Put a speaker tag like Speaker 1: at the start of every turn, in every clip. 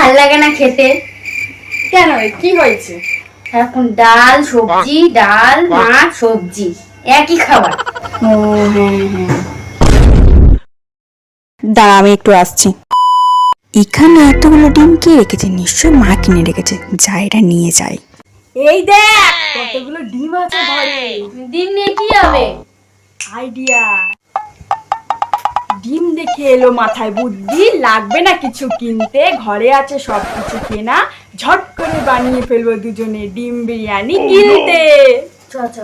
Speaker 1: ভালো লাগে না খেতে।
Speaker 2: কেন? কি হয়েছে?
Speaker 1: এখন ডাল সবজি ডাল মাছ সবজি একই খাবার।
Speaker 2: ও হ্যাঁ হ্যাঁ।
Speaker 3: দাঁড়া আমি একটু আসছি। এখানে এতগুলো ডিম কে রেখেছে? নিশ্চয় মা কিনে রেখেছে। যা এটা নিয়ে যাই।
Speaker 2: এই দেখ কতগুলো ডিম আছে ঘরে।
Speaker 1: দিন নিয়ে কি হবে?
Speaker 2: আইডিয়া। ডিম দেখে এলো মাথায় বুদ্ধি লাগবে না কিছু কিনতে ঘরে আছে সব কিছু কেনা ঝট করে বানিয়ে ফেলব দুজনে ডিম বিরিয়ানি কিনতে।
Speaker 1: চ চ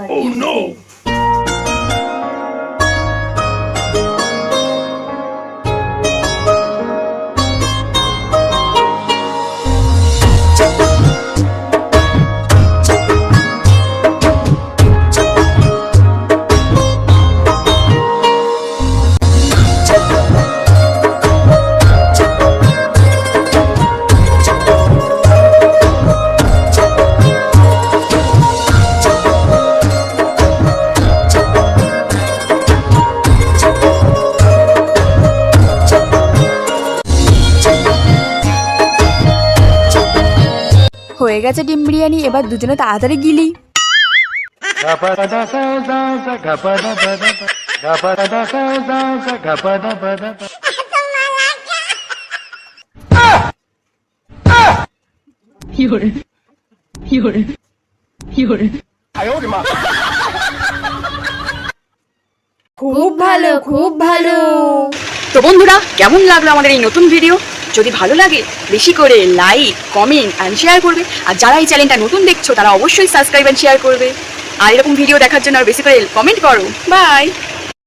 Speaker 3: হয়ে গেছে ডিম বিরিয়ানি, এবার দুজনে তাড়াতাড়ি গিলি।
Speaker 2: খুব ভালো খুব ভালো।
Speaker 4: তো বন্ধুরা, কেমন লাগল আমাদের এই নতুন ভিডিও যদি ভালো লাগে, বেশি করে লাইক কমেন্ট অ্যান্ড শেয়ার করবে। আর যারা এই চ্যানেলটা নতুন দেখছ, তারা অবশ্যই সাবস্ক্রাইব অ্যান্ড শেয়ার করবে। আর এরকম ভিডিও দেখার জন্য আর বেশি করে কমেন্ট করো। বাই